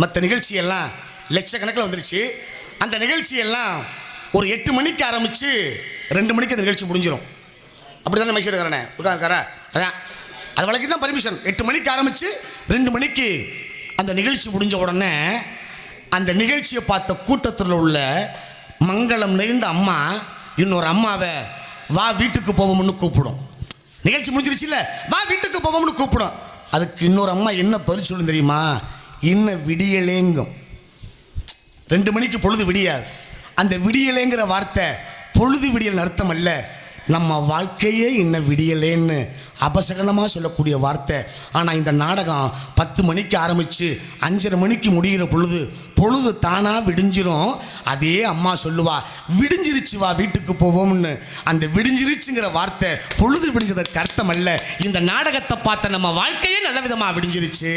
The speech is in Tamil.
மற்ற நிகழ்ச்சியெல்லாம் லட்சக்கணக்கில் வந்துருச்சு. அந்த நிகழ்ச்சியெல்லாம் ஒரு எட்டு மணிக்கு ஆரம்பித்து ரெண்டு மணிக்கு அந்த நிகழ்ச்சி முடிஞ்சிடும் அப்படி தானே மைசூர் இருக்கிறேனே உட்காந்துக்காரா அதான். அது வழக்கு தான் பர்மிஷன் எட்டு மணிக்கு ஆரம்பித்து ரெண்டு மணிக்கு அந்த நிகழ்ச்சி முடிஞ்ச உடனே அந்த நிகழ்ச்சியை பார்த்த கூட்டத்தில் உள்ள மங்களம் நிறைந்த அம்மா இன்னொரு அம்மாவை வா வீட்டுக்கு போவோம்னு கூப்பிடும். நிகழ்ச்சி முடிஞ்சிருச்சுல்ல? வா வீட்டுக்கு போவோம்னு கூப்பிடும். அதுக்கு இன்னொரு அம்மா என்ன பதில் சொல்லும் தெரியுமா? இன்னும் விடியலேங்கும். ரெண்டு மணிக்கு பொழுது விடியாது. அந்த விடியலேங்கிற வார்த்தை பொழுது விடியல் அர்த்தம் அல்ல. நம்ம வாழ்க்கையே இன்னும் விடியலேன்னு அபசகனமாக சொல்லக்கூடிய வார்த்தை. ஆனால் இந்த நாடகம் பத்து மணிக்கு ஆரம்பித்து அஞ்சரை மணிக்கு முடிகிற பொழுது பொழுது தானாக விடிஞ்சிரும். அதே அம்மா சொல்லுவா விடிஞ்சிருச்சு வா வீட்டுக்கு போவோம்னு. அந்த விடிஞ்சிருச்சுங்கிற வார்த்தை பொழுது விடிஞ்சதற்கு அர்த்தம் அல்ல. இந்த நாடகத்தை பார்த்த நம்ம வாழ்க்கையே நல்ல விதமாக விடிஞ்சிருச்சு.